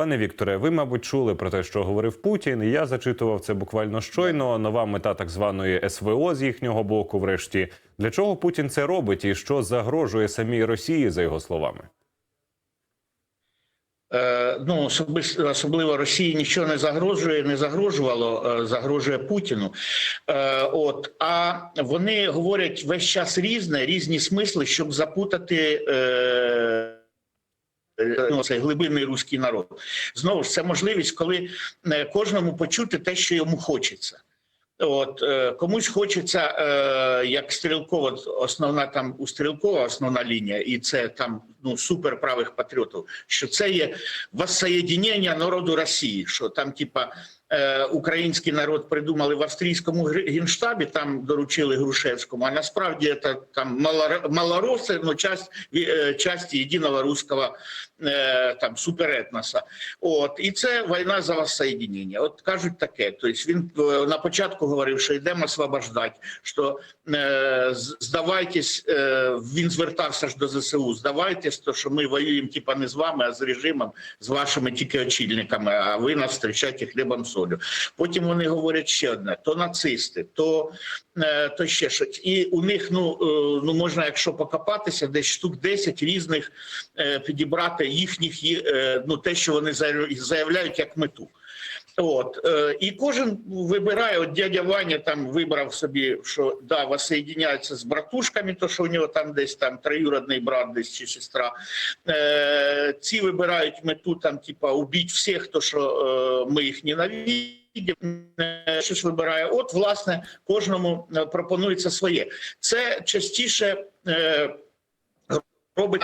Пане Вікторе, ви, мабуть, чули про те, що говорив Путін. і Я зачитував це буквально щойно. Нова мета так званої СВО з їхнього боку. Врешті для чого Путін це робить і що загрожує самій Росії, за його словами? Е, ну особливо Росії нічого не загрожує, не загрожувало, е, загрожує Путіну. Е, От а вони говорять весь час різне, різні смисли, щоб запутати. Е, ну, цей глибинний руський народ знову ж це можливість, коли е, кожному почути те, що йому хочеться. От е, комусь хочеться, як стрілкова, основна там у стрілкова основна лінія, і це там ну супер правих патріотів. Що це є воссоєдінення народу Росії, що там, типа, український народ придумали в австрійському генштабі, там доручили Грушевському, а насправді це там малор- малороси, ну часть е, часті єдиного руського е, там суперетноса. От і це війна за воссоєдінення. От кажуть таке. Тобто він е, на початку говорив, що йдемо освобождати, що е, здавайтесь, е, він звертався ж до ЗСУ. Здавайтесь, то що ми воюємо типа не з вами, а з режимом, з вашими тільки очільниками. А ви нас зустрічаєте хлібом солю. Потім вони говорять ще одне: то нацисти, то, е, то ще щось. І у них ну, е, ну можна, якщо покопатися, десь штук 10 різних е, підібрати їхніх ну те, що вони заявляють як мету. От е, і кожен вибирає. От дядя Ваня там вибрав собі, що да, воссоєдиняється з братушками, то що у нього там десь там троюродний брат, десь чи сестра. Е, ці вибирають мету там, типа убіть всіх, то що е, ми їх ненавидимо. Е, Щось вибирає. От, власне, кожному е, пропонується своє. Це частіше. Е, Робить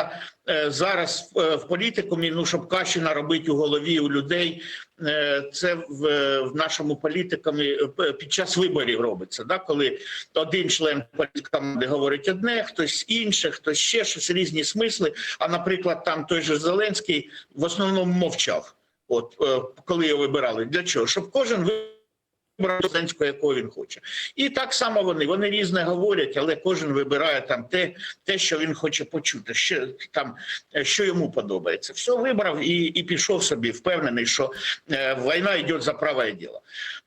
е, зараз е, в політикумі, ну щоб каші наробити у голові у людей. Е, Це в, в нашому політикумі е, під час виборів робиться. Да? Коли один член політкоманди говорить одне, хтось інше, хтось ще щось різні смисли. А наприклад, там той же Зеленський в основному мовчав. От коли його вибирали, для чого? Щоб кожен вибрав президентського, якого він хоче, і так само вони вони різне говорять, але кожен вибирає там те, те, що він хоче почути, що там е, що йому подобається. Все вибрав і, і пішов собі, впевнений, що е, війна йде за праве діло.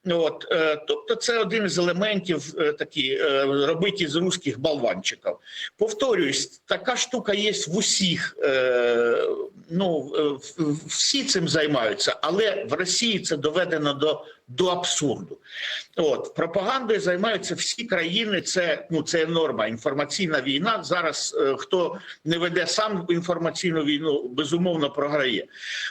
От е, тобто, це один із елементів е, такі е, робити з русських болванчиків. Повторюсь, така штука є в усіх. Е, ну е, всі цим займаються, але в Росії це доведено до, до абсурду. От пропагандою займаються всі країни. Це ну це норма. Інформаційна війна. Зараз е, хто не веде сам інформаційну війну, безумовно програє.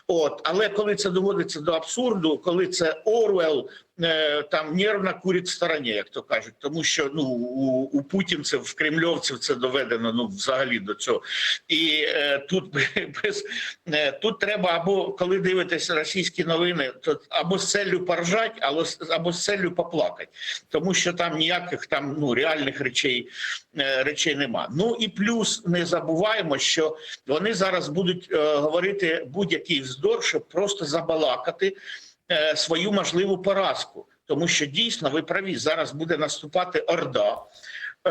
От, але коли це доводиться до абсурду, коли це Орвел. Е, Там нервна курить в стороні, як то кажуть, тому що ну у, у путінців, в кремльовців це доведено ну взагалі до цього. І е, тут без е, тут треба або коли дивитесь російські новини, то або з целлю поржать, або, або з целлю поплакати, тому що там ніяких там ну реальних речей, е, речей нема. Ну і плюс не забуваємо, що вони зараз будуть е, говорити будь-який вздор, щоб просто забалакати свою можливу поразку. Тому що дійсно ви праві, зараз буде наступати орда, е,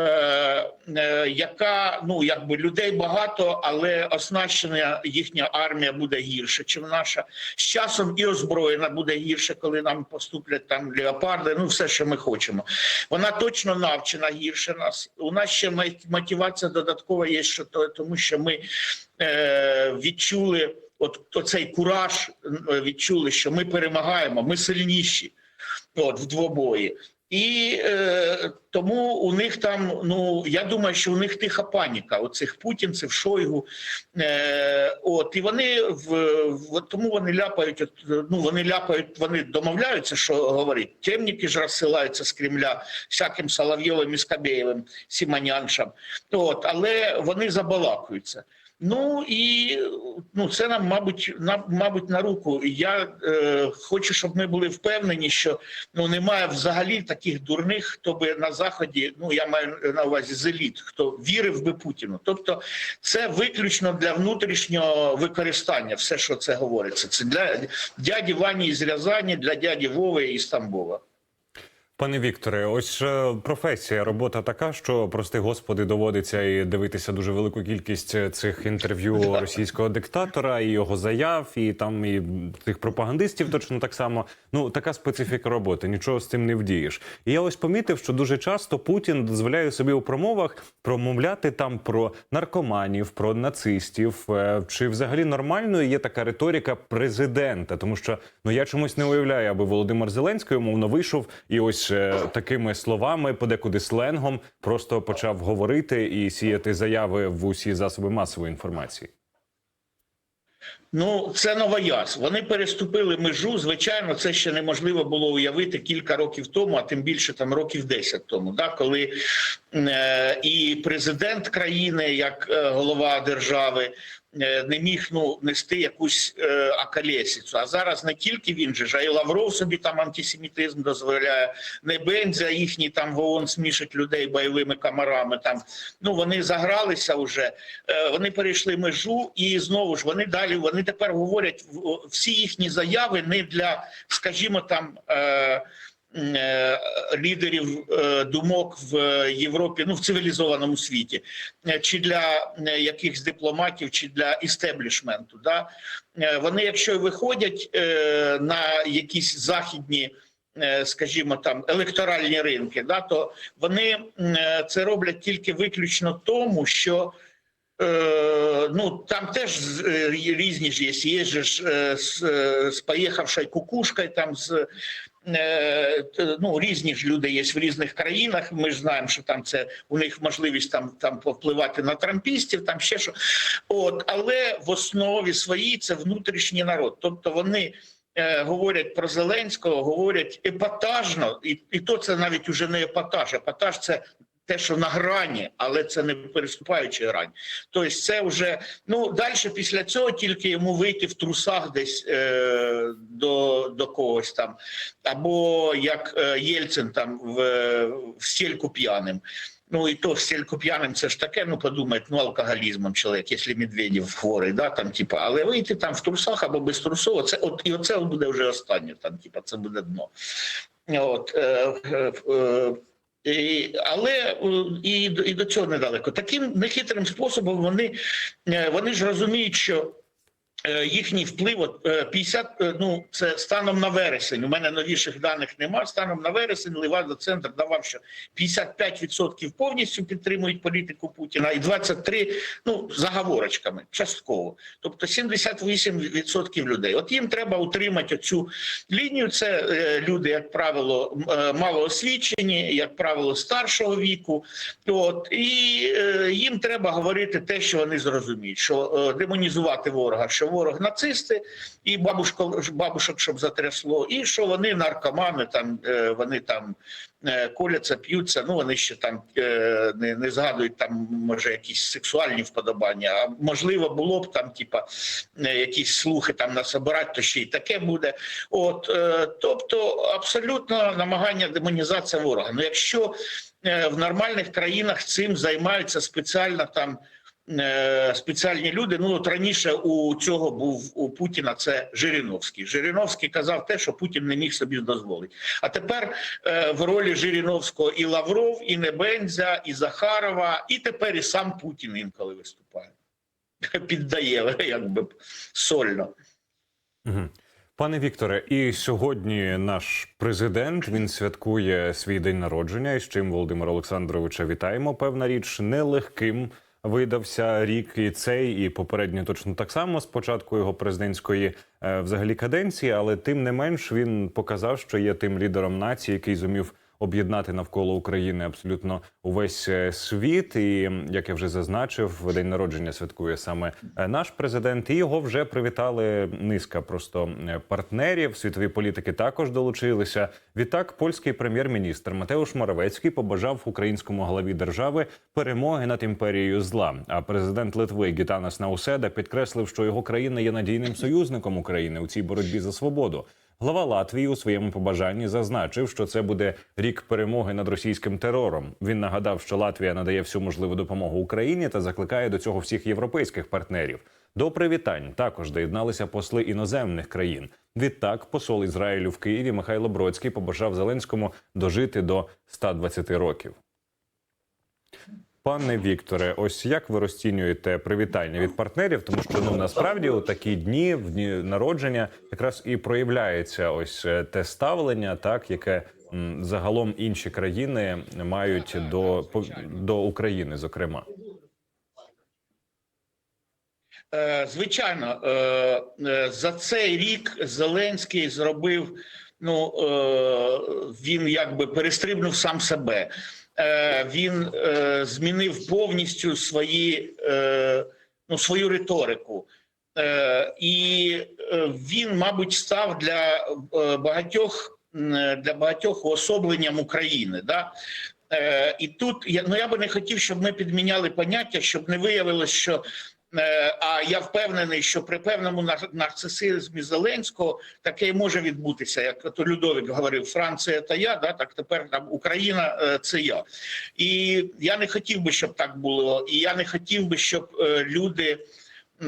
е, яка ну якби людей багато, але оснащена їхня армія буде гірше, ніж наша. З часом і озброєна буде гірше, коли нам поступлять там леопарди. Ну все, що ми хочемо. Вона точно навчена гірше нас. У нас ще мотивація додаткова є, що то, тому що ми е, відчули. От цей кураж е, відчули, що ми перемагаємо, ми сильніші от в двобої. І е, тому у них там, ну я думаю, що у них тиха паніка, оцих путінців, шойгу. Е, от і вони в, в тому вони ляпають. От, ну вони ляпають, вони домовляються, що говорить. Темники ж розсилаються з Кремля всяким Соловйовим і Скабєєвим, Сімоняншам. От, але вони забалакуються. Ну і ну це нам, мабуть, на мабуть, на руку. Я е, хочу, щоб ми були впевнені, що ну немає взагалі таких дурних, хто би на заході. Ну я маю на увазі з еліт, хто вірив би Путіну. Тобто, це виключно для внутрішнього використання. Все, що це говориться, це для дяді Вані із Рязані, для дяді Вови із Тамбова. Пане Вікторе, ось е, професія, робота така, що прости господи, доводиться і дивитися дуже велику кількість е, цих інтерв'ю російського диктатора і його заяв, і там і цих пропагандистів точно так само. Ну така специфіка роботи, нічого з цим не вдієш. І я ось помітив, що дуже часто Путін дозволяє собі у промовах промовляти там про наркоманів, про нацистів. Е, Чи взагалі нормальною є така риторика президента? Тому що ну я чомусь не уявляю, аби Володимир Зеленський умовно вийшов і ось е, такими словами, подекуди сленгом, просто почав говорити і сіяти заяви в усі засоби масової інформації. Ну, це новояз. Вони переступили межу. Звичайно, це ще неможливо було уявити кілька років тому, а тим більше там років 10 тому, да, коли е, і президент країни, як е, голова держави, е, не міг ну нести якусь е, акалєсицю. А зараз не тільки він же, а й Лавров собі там антисемітизм дозволяє, не Бензя їхні там в ООН смішать людей бойовими комарами. Там ну вони загралися вже, е, вони перейшли межу, і знову ж вони далі. Вони тепер говорять всі їхні заяви не для, скажімо, там. Е, е, Лідерів е, думок в Європі, ну в цивілізованому світі, е, чи для якихось дипломатів, чи для істеблішменту. Да? Вони, якщо виходять на якісь західні, скажімо, там електоральні ринки, да, то вони це роблять тільки виключно тому, що. Е, ну там теж е, різні ж є. Є ж е, з, з поїхавшою кукушкою, там з ну різні ж люди є в різних країнах. Ми ж знаємо, що там це у них можливість там там повпливати на трампістів, там ще що. От, але в основі своїй це внутрішній народ. Тобто вони. Говорять про Зеленського, говорять епатажно, і, і то це навіть уже не епатаж. Епатаж це те, що на грані, але це не переступаючи грань. Тобто, це вже ну далі після цього тільки йому вийти в трусах десь е, до, до когось там, або як е, Єльцин там в, в стільку п'яним. Ну і то стільки п'яним це ж таке, ну подумають, ну алкоголізмом чоловік, якщо Медведєв хворий, да, там, типа, але вийти там в трусах або без трусов, це от і оце буде вже останнє, там, типа, це буде дно. От, е, е, е, але е, і, і до цього недалеко. Таким нехитрим способом вони, е, вони ж розуміють, що їхній вплив от, е, 50, е, ну це станом на вересень. У мене новіших даних немає. Станом на вересень Левада центр давав, що 55% повністю підтримують політику Путіна, і 23, ну заговорочками, частково. Тобто 78% людей. От їм треба утримати цю лінію. Це е, люди, як правило, е, малоосвічені, як правило, старшого віку. От і е, їм треба говорити те, що вони зрозуміють, що е, демонізувати ворога, що ворог нацисти, і бабушко, бабушок, щоб затрясло, і що вони наркомани, там е, вони там е, коляться, п'ються. Ну вони ще там е, не, не згадують там, може, якісь сексуальні вподобання. А можливо, було б там, типа, якісь слухи там насобирати, то ще й таке буде. От тобто, абсолютно намагання демонізація ворога. Ну, якщо в нормальних країнах цим займаються спеціально там. Е, Спеціальні люди. Ну от раніше у цього був у Путіна це Жириновський. Жириновський казав те, що Путін не міг собі дозволити. А тепер е, в ролі Жириновського і Лавров, і Небензя, і Захарова, і тепер і сам Путін інколи виступає. Піддає, якби сольно. Пане Вікторе, і сьогодні наш президент він святкує свій день народження. І з чим Володимира Олександровича вітаємо. Певна річ нелегким видався рік і цей, і попередньо точно так само з початку його президентської е, взагалі каденції. Але тим не менш він показав, що є тим лідером нації, який зумів об'єднати навколо України абсолютно увесь е, світ. І як я вже зазначив, день народження святкує саме е, наш президент. І його вже привітали низка просто е, партнерів. Світові політики також долучилися. Відтак, польський прем'єр-міністр Матеуш Моравецький побажав українському главі держави перемоги над імперією зла. А президент Литви Гітанас Науседа підкреслив, що його країна є надійним союзником України у цій боротьбі за свободу. Глава Латвії у своєму побажанні зазначив, що це буде рік перемоги над російським терором. Він нагадав, що Латвія надає всю можливу допомогу Україні та закликає до цього всіх європейських партнерів. До привітань також доєдналися посли іноземних країн. Відтак, посол Ізраїлю в Києві Михайло Бродський побажав Зеленському дожити до 120 років. Пане Вікторе, ось як ви розцінюєте привітання від партнерів? Тому що ну насправді у такі дні, в дні народження, якраз і проявляється ось е, те ставлення, так яке м, загалом інші країни мають до, до України, зокрема. Е, Звичайно, е, за цей рік Зеленський зробив. Ну він якби перестрибнув сам себе. Е, Він е, змінив повністю свої е, ну свою риторику. І він, мабуть, став для багатьох для багатьох уособленням України. Да? І тут я ну я би не хотів, щоб ми підміняли поняття, щоб не виявилось, що А я впевнений, що при певному нарцисизмі Зеленського таке і може відбутися, як то Людовік говорив: Франція та я, да так тепер там Україна е, це я. І я не хотів би, щоб так було. І я не хотів би, щоб е, люди.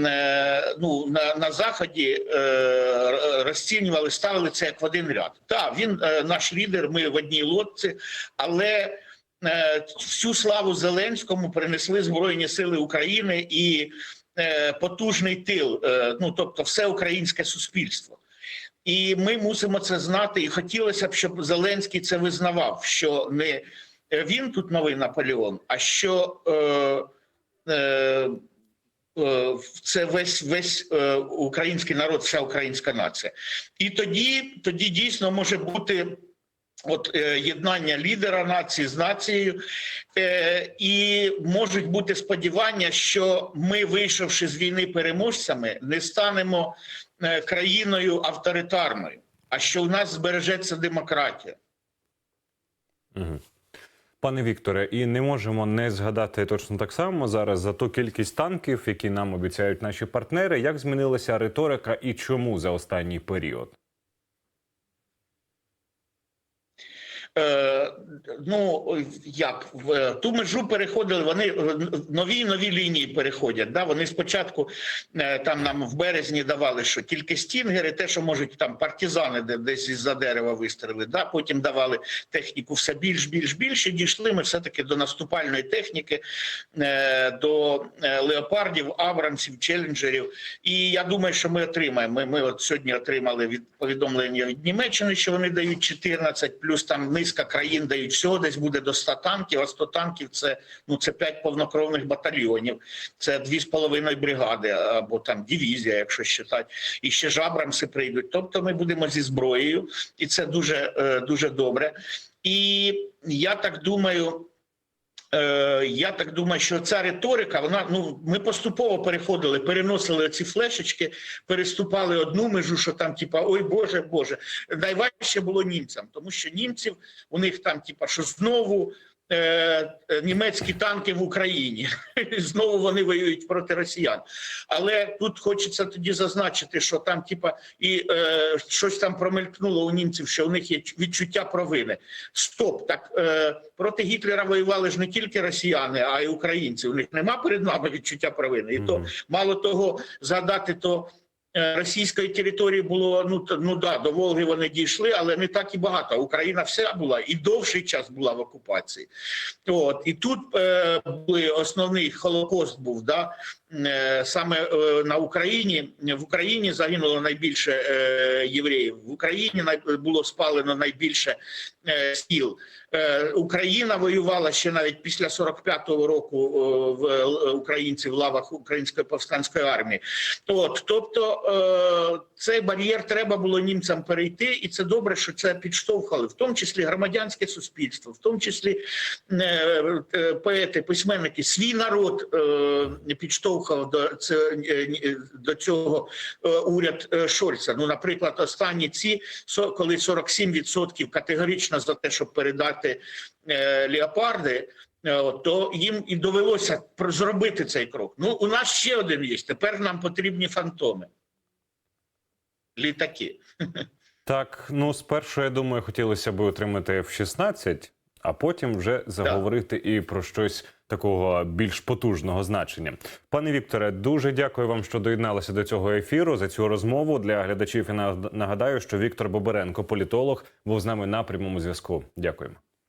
е, Ну на, на заході е, розцінювали, ставили це як в один ряд. Так, він е, наш лідер. Ми в одній лодці, але е, всю славу Зеленському принесли Збройні Сили України і е, потужний тил, е, ну тобто все українське суспільство. І ми мусимо це знати. І хотілося б, щоб Зеленський це визнавав, що не він тут новий Наполеон, а що е, е, е, це весь весь е, український народ, вся українська нація. І тоді, тоді дійсно може бути. От е, єднання лідера нації з нацією, е, і можуть бути сподівання, що ми, вийшовши з війни переможцями, не станемо е, країною авторитарною, а що у нас збережеться демократія. Пане Вікторе, і не можемо не згадати точно так само зараз за ту кількість танків, які нам обіцяють наші партнери. Як змінилася риторика і чому за останній період? Е, ну як в ту межу переходили. Вони е, нові нові лінії переходять. Да, вони спочатку е, там нам в березні давали, що тільки стінгери, те, що можуть там партизани, де десь із за дерева вистріли. Да, потім давали техніку все більш, більш, більше. Дійшли ми все таки до наступальної техніки, до леопардів, абрамсів, челенджерів. І я думаю, що ми отримаємо. Ми, ми от сьогодні отримали від повідомлення від Німеччини, що вони дають 14, плюс там низка країн дають всього, десь буде до 100 танків. А 100 танків це ну це 5 повнокровних батальйонів, це 2,5 бригади або там дивізія, якщо считати. І ще жабрамси прийдуть. Тобто ми будемо зі зброєю, і це дуже, е, дуже добре. І я так думаю. Е, Я так думаю, що ця риторика, вона ну ми поступово переходили, переносили ці флешечки, переступали одну межу, що там, типа, ой Боже, Боже, найважче було німцям, тому що німців у них там, типа, що знову е, німецькі танки в Україні, знову вони воюють проти росіян. Але тут хочеться тоді зазначити, що там, типа, і е, щось там промелькнуло у німців, що у них є відчуття провини. Стоп, так е, проти Гітлера воювали ж не тільки росіяни, а й українці. У них нема перед нами відчуття провини. І то мало того, згадати то. Е, Російської території було ну ну да до Волги вони дійшли, але не так і багато. Україна вся була і довший час була в окупації. От і тут е, були основний холокост був да саме е, на Україні. В Україні загинуло найбільше е, євреїв. В Україні було спалено найбільше е, сіл. Е, Україна воювала ще навіть після 45-го року е, в е, українці в лавах української повстанської армії. От тобто е, цей бар'єр треба було німцям перейти, і це добре, що це підштовхали, в тому числі громадянське суспільство, в тому числі е, е, поети, письменники, свій народ е, підштовхав до це е, до цього е, уряд е, Шольца. Ну, наприклад, останні ці коли 47% категорично за те, щоб передати е, леопарди. е, То їм і довелося зробити цей крок. Ну, у нас ще один є. Тепер нам потрібні фантоми. Літаки. Так, ну спершу я думаю, хотілося б отримати F-16, а потім вже заговорити і про щось такого більш потужного значення. Пане Вікторе, дуже дякую вам, що доєдналися до цього ефіру за цю розмову для глядачів. І нагадаю, що Віктор Боберенко, політолог, був з нами на прямому зв'язку. Дякуємо.